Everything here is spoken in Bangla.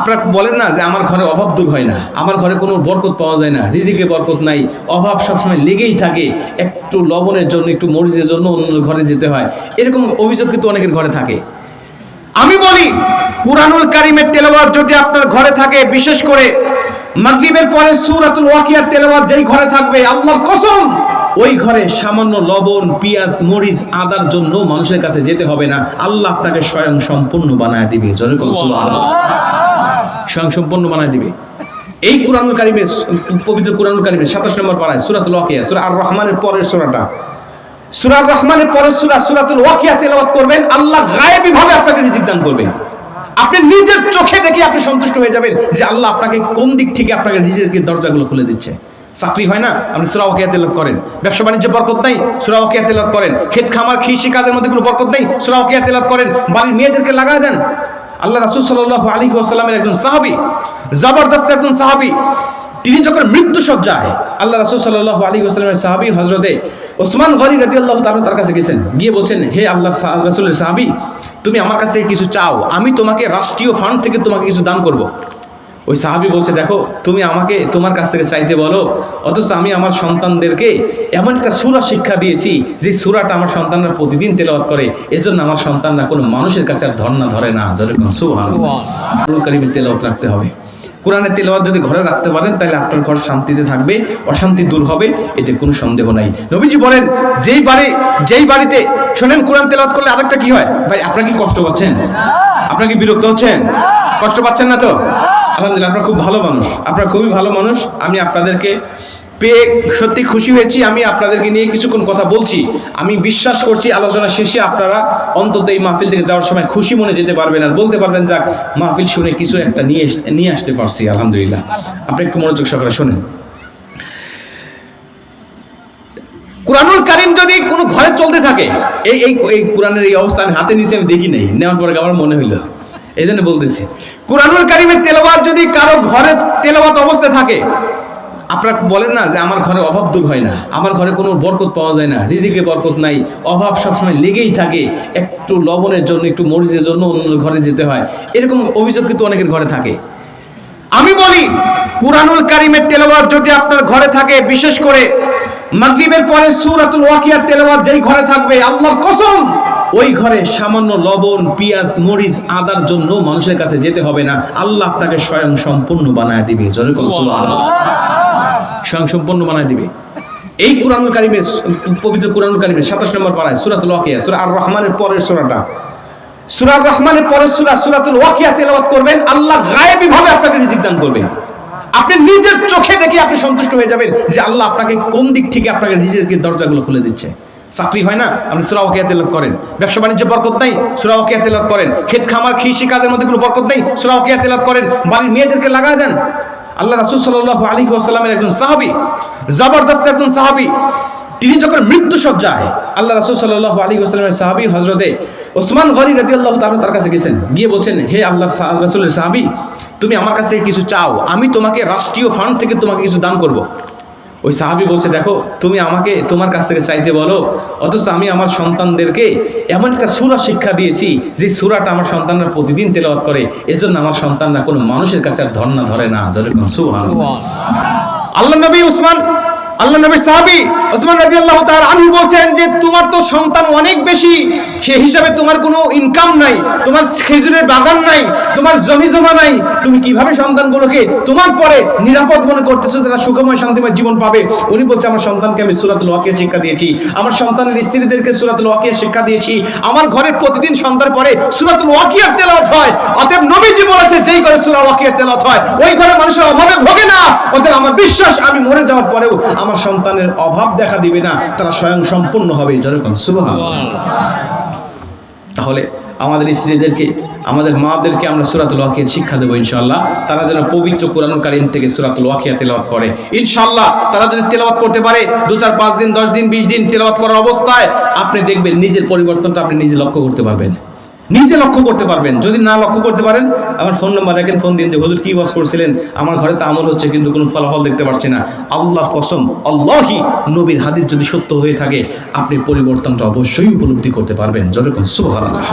আপনারা বলেন না যে আমার ঘরে অভাব দূর হয় না। আমার ঘরে কোনো বরকত পাওয়া যায় না। রিজিকে বরকত নাই। অভাব সবসময় লেগেই থাকে। একটু লবণের জন্য, একটু মরিচের জন্য অন্য ঘরে যেতে হয়। এরকম অভিযোগ কিন্তু অনেকের ঘরে থাকে। আমি বলি, কুরআনুল কারিমের তেলাওয়াত যদি আপনার ঘরে থাকে, বিশেষ করে মাগরিবের পরে সূরাতুল ওয়াকিয়ার তেলাওয়াত যেই ঘরে থাকবে, আল্লাহর কসম, ওই ঘরে সামান্য লবণ, পেঁয়াজ, মরিচ, আদার জন্য মানুষের কাছে যেতে হবে না। আল্লাহ আপনাকে স্বয়ং সম্পূর্ণ বানায় দিবে। জোরে কল সুবহানাল্লাহ। স্বয়ং সম্পূর্ণ বানায় দিবে। এই কুরআনুল কারিমের পবিত্র কুরআনুল কারিমের 27 নম্বর পারায় সূরাতুল ওয়াকিয়া, সূরা আর রহমানের পরের সূরাটা। সূরা আর রহমানের পরের সুরা সূরাতুল ওয়াকিয়া তেলাওয়াত করবেন, আল্লাহ গায়েবী ভাবে আপনাকে রিজিক দান করবে। আপনি নিজের চোখে দেখে আপনি সন্তুষ্ট হয়ে যাবেন যে আল্লাহ আপনাকে কোন দিক থেকে আপনাকে নিজের দরজাগুলো খুলে দিচ্ছে। চাকরি হয় না, আপনি সুরা ওয়াকিয়া তেলাওয়াত করেন। ব্যবসা বাণিজ্য বরকত নাই, সুরা ওয়াকিয়া তেলাওয়াত করেন। ক্ষেত খামার, কৃষি কাজের মধ্যে কোনো বরকত নেই, সুরা ওয়াকিয়া তেলাওয়াত করেন। বাড়ির মেয়েদেরকে লাগায় দেন। আল্লাহ রাসুল সাল আলী আসসালামের একজন সাহাবি, জবরদস্ত একজন সাহাবি, তিনি যখন মৃত্যু সজ্জায় আল্লাহ রাসুল সাল্লাহ আলী আসসালামের সাহাবি হজরতে ওসমান গনি আল্লাহ তালু তার কাছে গেছেন, গিয়ে বলছেন, হে আল্লাহ রাসুলের সাহাবি, তুমি আমার কাছে কিছু চাও, আমি তোমাকে রাষ্ট্রীয় ফান্ড থেকে তোমাকে কিছু দান করব। ওই সাহাবি বলছে, দেখো, তুমি আমাকে তোমার কাছ থেকে চাইতে বলো, অথচ আমি আমার সন্তানদেরকে এমন একটা সুরা শিক্ষা দিয়েছি, যে সুরাটা আমার সন্তানরা প্রতিদিন তেলাওয়াত করে। এজন্য আমার সন্তানরা কোনো মানুষের কাছে আর ধর্ণা ধরে না। সুবহানাল্লাহ। কারিমের তেলাওয়াত রাখতে হবে। কোরআনের তেলাওয়াত যদি ঘরে রাখতে পারেন, তাহলে আপনার ঘর শান্তিতে থাকবে, অশান্তি দূর হবে, এতে কোনো সন্দেহ নাই। নবীজি বলেন, যেই বাড়ি, যেই বাড়িতে শোনেন কোরআন তেলাওয়াত করলে আরেকটা কি হয়? ভাই, আপনারা কি কষ্ট পাচ্ছেন? আপনারা কি বিরক্ত হচ্ছেন? কষ্ট পাচ্ছেন না তো? আলহামদুলিল্লাহ, আপনারা খুব ভালো মানুষ। আপনারা খুবই ভালো মানুষ। আমি আপনাদেরকে পেয়ে সত্যি খুশি হয়েছি। আমি আপনাদেরকে নিয়ে কিছুক্ষণ কথা বলছি। আমি বিশ্বাস করছি আলোচনা শেষে আপনারা অন্তত এই মাহফিল থেকে যাওয়ার সময় খুশি মনে যেতে পারবেন আর বলতে পারবেন, যাক, মাহফিল শুনে কিছু একটা নিয়ে নিয়ে আসতে পারছি, আলহামদুলিল্লাহ। আপনি একটু মনোযোগ সহকারে শোনেন। কোরআনুল কারিম যদি কোনো ঘরে চলতে থাকে এই এই কোরআনের এই অবস্থা আমি হাতে নিচে আমি দেখি নাই। নেওয়ার পরে আমার মনে হইল এই জন্য বলতেছি, কোরআনুল কারিমের তেলাওয়াত যদি কারও ঘরে তেলাওয়াত অবস্থায় থাকে, আপনারা বলেন না যে আমার ঘরে অভাব দূর হয় না, আমার ঘরে কোনো বরকত পাওয়া যায় না রিজিকে বরকত নাই, অভাব সবসময় লেগেই থাকে, একটু লবণের জন্য, একটু মরিচের জন্য অন্য ঘরে যেতে হয়, এরকম অভিযোগ কিন্তু অনেকের ঘরে থাকে। আমি বলি, কুরআনুল কারিমের তেলাওয়াত যদি আপনার ঘরে থাকে, বিশেষ করে মাগরিবের পরে সূরাতুল ওয়াকিয়ার তেলাওয়াত যেই ঘরে থাকবে, আল্লাহর কসম ওই ঘরে সামান্য লবণ, পেঁয়াজ, মরিচ, আদার জন্য মানুষের কাছে যেতে হবে না। আল্লাহ আপনাকে স্বয়ং সম্পূর্ণ বানায় দিবে। স্বয়ং সম্পূর্ণ বানায় দিবে। এই কোরআনুল কারিমের পবিত্র কোরআনুল কারিমের 27 নম্বর পারায় সূরাতুল ওয়াকিয়া, সূরা আর রহমানের পরের সূরাটা। সূরা আর রহমানের পরের সূরা সূরাতুল ওয়াকিয়া তেলাওয়াত করবেন, আল্লাহ গায়েবী ভাবে আপনাকে রিজিক দান করবে। আপনি নিজের চোখে দেখে আপনি সন্তুষ্ট হয়ে যাবেন যে আল্লাহ আপনাকে কোন দিক থেকে আপনাকে রিজিকের দরজাগুলো খুলে দিচ্ছে। চাকরি হয় না, আপনি সুরা তেলাওয়াত করেন। ব্যবসা বাণিজ্য বরকত নাই, সুরা ওয়াকিয়া তেলাওয়াত করেন। ক্ষেত খামার, কৃষি কাজের মধ্যে কোনো বরকত নেই, সুরা তেলাওয়াত করেন। বাড়ির মেয়েদেরকে লাগা দেন। আল্লাহ রাসূল সাল্লাল্লাহু আলাইহি ওয়াসাল্লামের একজন সাহাবী, জবরদস্ত একজন সাহাবী, তিনি যখন মৃত্যু সজ্জায় আল্লাহ রাসূল সাল্লাল্লাহু আলাইহি ওয়াসাল্লামের সাহাবী হজরতে ওসমান গনি রাদিয়াল্লাহু তাআলা তার কাছে গেছেন। গিয়ে বলছেন, হে আল্লাহ রাসূলের সাহাবী, তুমি আমার কাছে কিছু চাও, আমি তোমাকে রাষ্ট্রীয় ফান্ড থেকে তোমাকে কিছু দান করব। ওই সাহাবি বলছে দেখো তুমি আমাকে তোমার কাছ থেকে চাইতে বলো অথচ আমি আমার সন্তানদেরকে এমন একটা সুরা শিক্ষা দিয়েছি যে সুরাটা আমার সন্তানরা প্রতিদিন তেলাওয়াত করে। এজন্য আমার সন্তানরা কোনো মানুষের কাছে আর ধর্ণা ধরে না। জোরে সুহান আল্লাহ নবী উসমান আল্লাহ নবীর সাহাবী ওসমান রাদিয়াল্লাহু তাআলা আনহু বলছেন যে তোমার তো সন্তান অনেক বেশি সেই হিসাবে তোমার কোনো ইনকাম নাই, তোমার খেজুরের বাগান নাই, তোমার জমি জমা নাই। তুমি কীভাবে সন্তানগুলোকে তোমার পরে নিরাপদ মনে করতেছো, তারা সুখময় শান্তিময় জীবন পাবে? উনি বলছে, আমার সন্তানকে আমি সূরাতুল ওয়াকিয়া শিক্ষা দিয়েছি। আমার সন্তানের স্ত্রীদেরকে সূরাতুল ওয়াকিয়া শিক্ষা দিয়েছি। আমার ঘরে প্রতিদিন সন্ধ্যার পরে সূরাতুল ওয়াকিয়ার তেলাওয়াত হয়। অতএব নবীজি বলেছে, যেই ঘরে সূরা ওয়াকিয়ার তেলাওয়াত হয়, ওই ঘরে মানুষের অভাবে ভোগে না। অতএব আমার বিশ্বাস, আমি মরে যাওয়ার পরেও আমার সন্তানের অভাব দেখা দিবে না, তারা স্বয়ং সম্পূর্ণ হবে যেরকম সুবহানাল্লাহ তাহলে আমাদের স্ত্রীদেরকে, আমাদের মাদেরকে আমরা সুরাতুল ওয়াকিয়া শিক্ষা দেবো ইনশাল্লাহ তারা যেন পবিত্র কোরআন কারিম থেকে সুরাত ওয়াকিয়া তেলাওয়াত করে। ইনশাল্লাহ তারা যদি তেলাওয়াত করতে পারে, দু চার, পাঁচ দিন, দশ দিন, বিশ দিন তেলাওয়াত করার অবস্থায়, আপনি দেখবেন নিজের পরিবর্তনটা আপনি নিজে লক্ষ্য করতে পারবেন। নিজে লক্ষ্য করতে পারবেন। যদি না লক্ষ্য করতে পারেন, আমার ফোন নাম্বার রাখেন ফোন দিন যে, হুজুর, কি ওয়াজ করছিলেন? আমার ঘরে তো আমল হচ্ছে, কিন্তু কোনো ফলাফল দেখতে পাচ্ছি না। আল্লাহ কসম, আল্লাহি নবীর হাদিস যদি সত্য হয়ে থাকে, আপনি পরিবর্তনটা অবশ্যই উপলব্ধি করতে পারবেন। যেরকম সুবহানাল্লাহ।